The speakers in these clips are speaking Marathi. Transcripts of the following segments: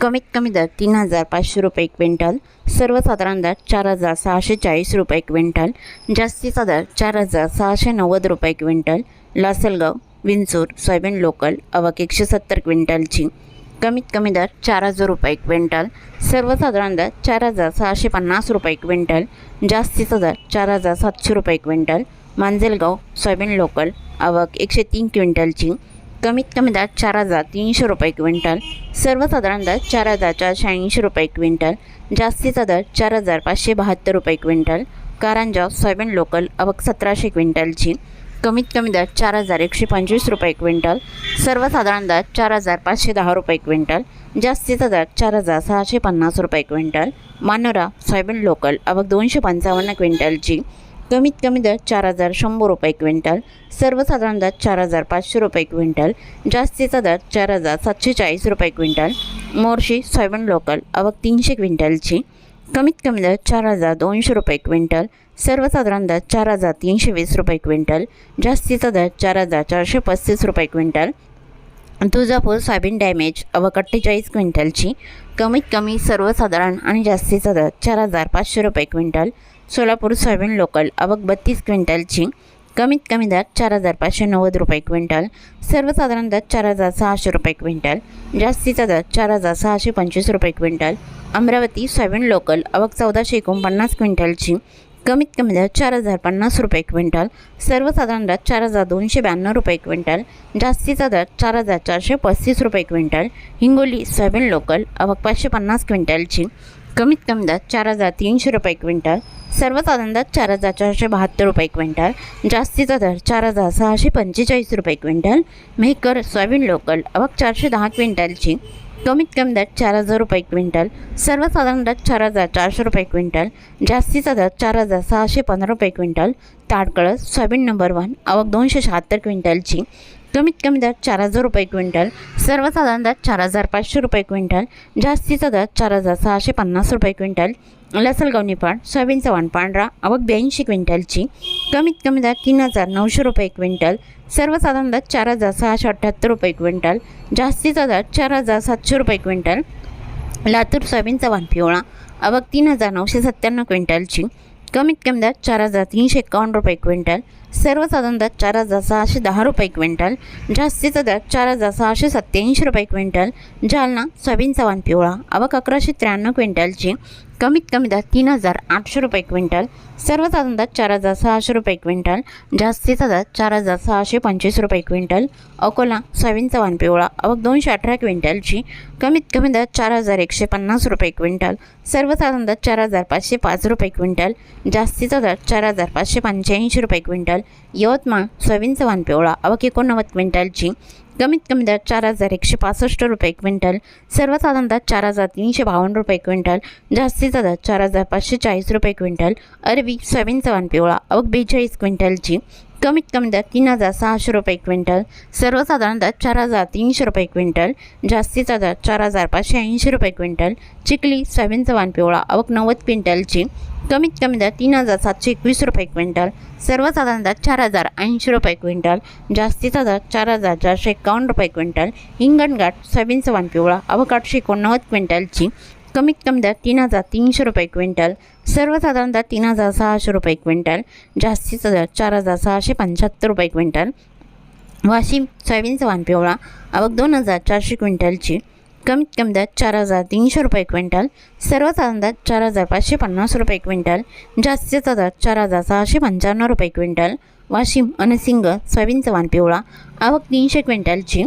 कमीत कमी दर तीन हजार पाचशे रुपये क्विंटल सर्वसाधारण दर चार हजार सहाशे चाळीस रुपये क्विंटल जास्तीचा दर चार हजार सहाशे नव्वद रुपये quintal Lasalgaon Vinchur soybean local अवक एकशे सत्तर क्विंटलची. कमीत कमी दर चार हजार रुपये क्विंटल सर्वसाधारण दर चार हजार सहाशे पन्नास रुपये क्विंटल जास्तीचा दर चार हजार सातशे रुपये क्विंटल मांजलगाव सोयाबीन लोकल आवक एकशे तीन क्विंटलची. कमीत कमी दर चार हजार तीनशे रुपये क्विंटल. सर्वसाधारण दर चार हजार चारशे ऐंशी रुपये क्विंटल. जास्तीचा दर चार हजार पाचशे बहात्तर रुपये क्विंटल. कारंजा सोयाबीन लोकल अवक सतराशे क्विंटलची. कमीत कमी दर चार हजार एकशे पंचवीस रुपये क्विंटल. सर्वसाधारण दर चार हजार पाचशे दहा रुपये क्विंटल. जास्तीचा दर चार हजार सहाशे पन्नास रुपये क्विंटल. मानोरा सोयाबीन लोकल अवक दोनशे पंचावन्न क्विंटलची. कमीत कमी दर चार हजार शंभर रुपये क्विंटल सर्वसाधारण दर चार हजार पाचशे रुपये क्विंटल जास्तीचा दर चार हजार सातशे चाळीस रुपये क्विंटल मोर्शी सोयाबीन लोकल आवक तीनशे क्विंटलची. कमीत कमी दर चार हजार दोनशे रुपये क्विंटल सर्वसाधारण दर चार हजार तीनशे वीस रुपये क्विंटल जास्तीचा दर चार हजार चारशे पस्तीस रुपये क्विंटल. तुळजापूर सोयाबीन डॅमेज अवक अठ्ठेचाळीस क्विंटलची. कमीत कमी सर्वसाधारण आणि जास्तीचा दर चार हजार पाचशे रुपये क्विंटल सोलापूर सोयाबीन लोकल आवक बत्तीस क्विंटलची कमीत कमी दर चार हजार पाचशे नव्वद रुपये क्विंटल सर्वसाधारण दर चार हजार सहाशे रुपये क्विंटल जास्तीचा दर चार हजार सहाशे पंचवीस रुपये क्विंटल अमरावती सोयाबीन लोकल आवक चौदाशे एकोणपन्नास क्विंटलची कमीत कमी दर चार हजार पन्नास रुपये क्विंटल सर्वसाधारण दर चार हजार दोनशे ब्याण्णव रुपये क्विंटल जास्तीचा दर चार हजार चारशे पस्तीस रुपये क्विंटल हिंगोली सोयाबीन लोकल आवक पाचशे पन्नास क्विंटलची कमीत कमी दर चार हजार तीनशे रुपये क्विंटल सर्वसाधारण दर चार हजार चारशे बहात्तर रुपये क्विंटल. जास्तीचा दर चार हजार सहाशे पंचेचाळीस रुपये क्विंटल. मेहकर सोयाबीन लोकल अवक चारशे दहा क्विंटलची. कमीत कमी दर चार हजार रुपये क्विंटल. सर्वसाधारण दर चार हजार चारशे रुपये क्विंटल. जास्तीचा दर चार हजार सहाशे पंधरा रुपये quintal. Tadkalas soybean number one आवक दोनशे शहात्तर क्विंटलची. कमीत कमी दर चार हजार रुपये क्विंटल. सर्वसाधारण दर चार हजार पाचशे रुपये क्विंटल. जास्तीचा दर चार हजार सहाशे पन्नास रुपये क्विंटल. लसलगाव निपाड सोयाबीनचा वाण पांढरा आवक ब्याऐंशी क्विंटलची कमीत कमी दर तीन हजार नऊशे रुपये क्विंटल सर्वसाधारण दर चार हजार सहाशे अठ्ठ्याहत्तर रुपये क्विंटल जास्तीचा दर चार हजार सातशे रुपये क्विंटल लातूर सोयाबीनचा वाण पिवळा आवक तीन हजार नऊशे सत्त्याण्णव क्विंटलची कमीत कमी दर चार हजार तीनशे एकावन्न रुपये क्विंटल सर्वसाधारण दर चार हजार सहाशे दहा रुपये क्विंटल जास्तीचा दर चार हजार सहाशे सत्त्याऐंशी रुपये क्विंटल जालना सोयाबीनचा वाण पिवळा आवक अकराशे त्र्याण्णव क्विंटलची कमीत कमी दर तीन हजार आठशे रुपये क्विंटल सर्वसाधारण दर चार हजार सहाशे रुपये क्विंटल जास्तीचा दर चार हजार सहाशे पंचवीस रुपये क्विंटल अकोला सोयाबीनचा वाण पिवळा आवक दोनशे अठरा क्विंटलची कमीत कमी दर चार हजार एकशे पन्नास रुपये क्विंटल सर्वसाधारण दर चार हजार पाचशे पाच रुपये क्विंटल जास्तीचा दर चार हजार पाचशे पंच्याऐंशी रुपये क्विंटल यवतमाळ सोयाबीनचा वाण पिवळा. आवक एकोणनव्वद क्विंटलची. कमीत कमी दर चार हजार एकशे पासष्ट रुपये क्विंटल. सर्वसाधारण दर चार हजार तीनशे बावन्न रुपये क्विंटल. जास्तीचा दर चार हजार पाचशे चाळीस रुपये क्विंटल. अरबी सोयाबीनचा वाण पिवळा. आवक बेचाळीस क्विंटलची. कमीत कमी दर तीन हजार सहाशे रुपये क्विंटल सर्वसाधारण दर चार हजार तीनशे रुपये क्विंटल जास्तीचा दर चार हजार पाचशे ऐंशी रुपये क्विंटल चिखली सोयाबीनचा वाण पिवळा अवक नव्वद क्विंटलची कमीत कमी दर तीन हजार सातशे एकवीस रुपये क्विंटल सर्वसाधारण दर चार हजार ऐंशी रुपये क्विंटल जास्तीचा दर चार हजार चारशे एकावन्न रुपये क्विंटल हिंगणघाट सोयाबीनचा वाण पिवळा अवक आठशे एकोणनव्वद क्विंटलची कमीत कमी दर तीन हजार तीनशे रुपये क्विंटल सर्वसाधारण दर तीन हजार सहाशे रुपये क्विंटल जास्तीचा दर चार हजार सहाशे पंच्याहत्तर रुपये क्विंटल. वाशिम सोयाबीनचा वाण पिवळा आवक दोन हजार चारशे क्विंटलची कमीत कमी दर चार हजार तीनशे रुपये क्विंटल सर्वसाधारण दर चार हजार पाचशे पन्नास रुपये क्विंटल जास्तीचा दर चार हजार सहाशे पंच्याण्णव रुपये क्विंटल. वाशिम अनसिंग सिंगल सोयाबीनचा वाण पिवळा. आवक तीनशे क्विंटलची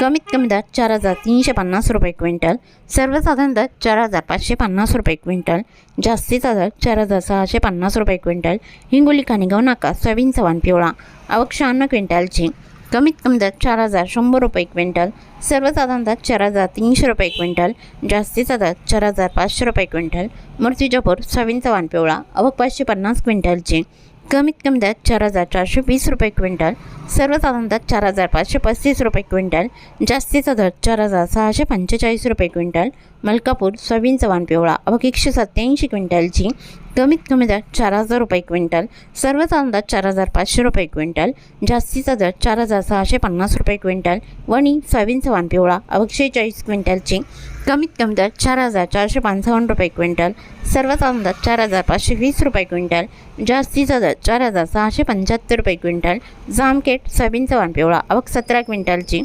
कमीत कमी दर चार हजार तीनशे पन्नास रुपये क्विंटल. सर्वसाधारण दर चार हजार पाचशे पन्नास रुपये क्विंटल. जास्तीचा दर चार हजार सहाशे पन्नास रुपये क्विंटल. हिंगोली खाणेगाव नाका सोयाबीनचा वाण पिवळा. आवक शहाण्णव क्विंटलची कमीत कमी दर चार हजार शंभर रुपये क्विंटल. सर्वसाधारण दर चार हजार तीनशे रुपये क्विंटल. जास्तीचा दर चार हजार पाचशे रुपये क्विंटल. मूर्तिजापूर सोयाबीनचा वाण पिवळा. आवक पाचशे पन्नास क्विंटलची कमीत कमी दर चार हजार चारशे वीस रुपये क्विंटल सर्वसाधारण दर चार हजार पाचशे पस्तीस रुपये क्विंटल जास्तीचा दर चार हजार सहाशे पंचेचाळीस रुपये क्विंटल मलकापूर सोयाबीनचा वाण पिवळा आवक एकशे सत्याऐंशी क्विंटलची कमीत कमी दर चार हजार रुपये क्विंटल सर्वच अंदाज चार हजार पाचशे रुपये क्विंटल जास्तीचा दर चार हजार सहाशे पन्नास रुपये क्विंटल वणी सोयाबीनचा वाण पिवळा आवक चाळीस क्विंटलची कमीत कमी दर चार हजार चारशे पंचावन्न रुपये क्विंटल सर्वच अंदाज चार हजार पाचशे वीस रुपये क्विंटल जास्तीचा दर चार हजार सहाशे पंच्याहत्तर रुपये क्विंटल जामकेट सोयाबीनचा वाण पिवळा अवक सतरा क्विंटलची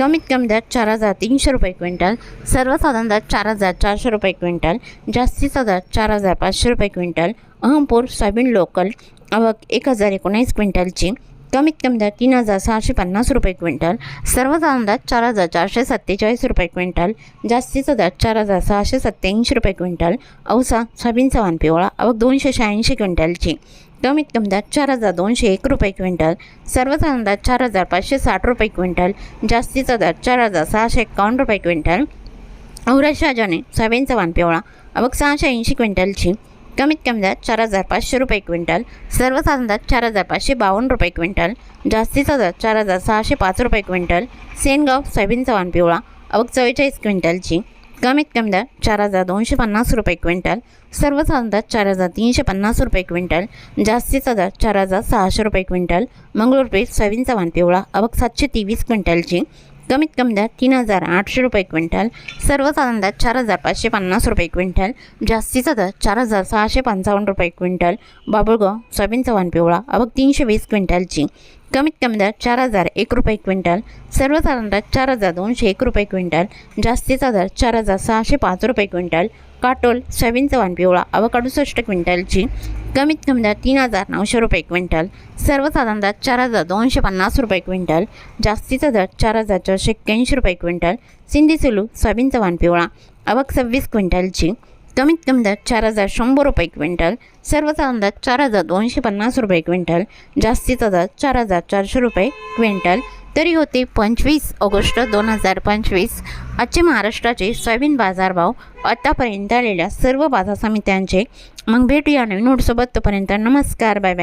कमीत कमी दर चार हजार तीनशे रुपये क्विंटल सर्वसाधारण दर चार हजार चारशे रुपये क्विंटल जास्तीचा दर चार हजार पाचशे रुपये क्विंटल अहमपूर सोयाबीन लोकल आवक एक हजार एकोणीस क्विंटलची कमीत कमी दर तीन हजार सहाशे पन्नास रुपये क्विंटल सर्वसाधारण दर चार हजार चारशे सत्तेचाळीस रुपये क्विंटल जास्तीचा दर चार हजार सहाशे सत्त्याऐंशी रुपये क्विंटल औसा सोयाबीन वाण पिवळा आवक दोनशे शहाऐंशी क्विंटलची. कमीत कमी दर चार हजार दोनशे एक रुपये क्विंटल सर्वसाधारण दर चार हजार पाचशे साठ रुपये क्विंटल जास्तीचा दर चार हजार सहाशे एकावन्न रुपये क्विंटल. औरत शाहजाने सोयाबीनचा वाण पिवळा आवक सहाशे ऐंशी क्विंटलची. कमीत कमी दर चार हजार पाचशे रुपये क्विंटल सर्वसाधारण दर चार हजार पाचशे बावन्न रुपये क्विंटल जास्तीचा दर चार हजार सहाशे पाच रुपये क्विंटल. सेनगाव सोयाबीनचा वाण पिवळा आवक चव्वेचाळीस क्विंटलची. कमीत कमी दर चार हजार दोनशे पन्नास रुपये क्विंटल सर्वसाधारण दर चार हजार तीनशे पन्नास रुपये क्विंटल जास्तीचा दर चार हजार सहाशे रुपये क्विंटल मंगळूरपेठ सोयाबीनचा वाण पिवळा अबक सातशे तेवीस क्विंटलची कमीत कमी दर तीन हजार आठशे रुपये क्विंटल सर्वसाधारण दर चार हजार पाचशे पन्नास रुपये क्विंटल जास्तीचा दर चार हजार सहाशे पंचावन्न रुपये क्विंटल बाबुळगाव सोयाबीनचा वाण पिवळा अबक तीनशे वीस क्विंटलची कमीत कमी दर चार हजार एक रुपये क्विंटल सर्वसाधारण दर चार हजार दोनशे एक रुपये क्विंटल जास्तीचा दर चार हजार सहाशे पाच रुपये क्विंटल काटोल सोयाबीनचा वाण पिवळा अवकाडुसष्ट क्विंटलची कमीत कमी दर तीन हजार नऊशे रुपये क्विंटल सर्वसाधारण दर चार हजार दोनशे पन्नास रुपये क्विंटल जास्तीचा दर चार हजार चारशे एक्क्याऐंशी रुपये क्विंटल सिंधी सुलू सोयाबीनचा वाण पिवळा अवक सव्वीस क्विंटलची कमीत कमी दर चार हजार शंभर रुपये क्विंटल सर्वचा अंदाज चार हजार दोनशे पन्नास रुपये क्विंटल जास्तीचा दर चार हजार चारशे रुपये क्विंटल. तरी होते पंचवीस ऑगस्ट दोन हजार पंचवीस. आजचे महाराष्ट्राचे सोयाबीन बाजारभाव आतापर्यंत आलेल्या सर्व बाजार समित्यांचे. मग भेटूया नवीन नोटसोबत तोपर्यंत नमस्कार. Bye bye.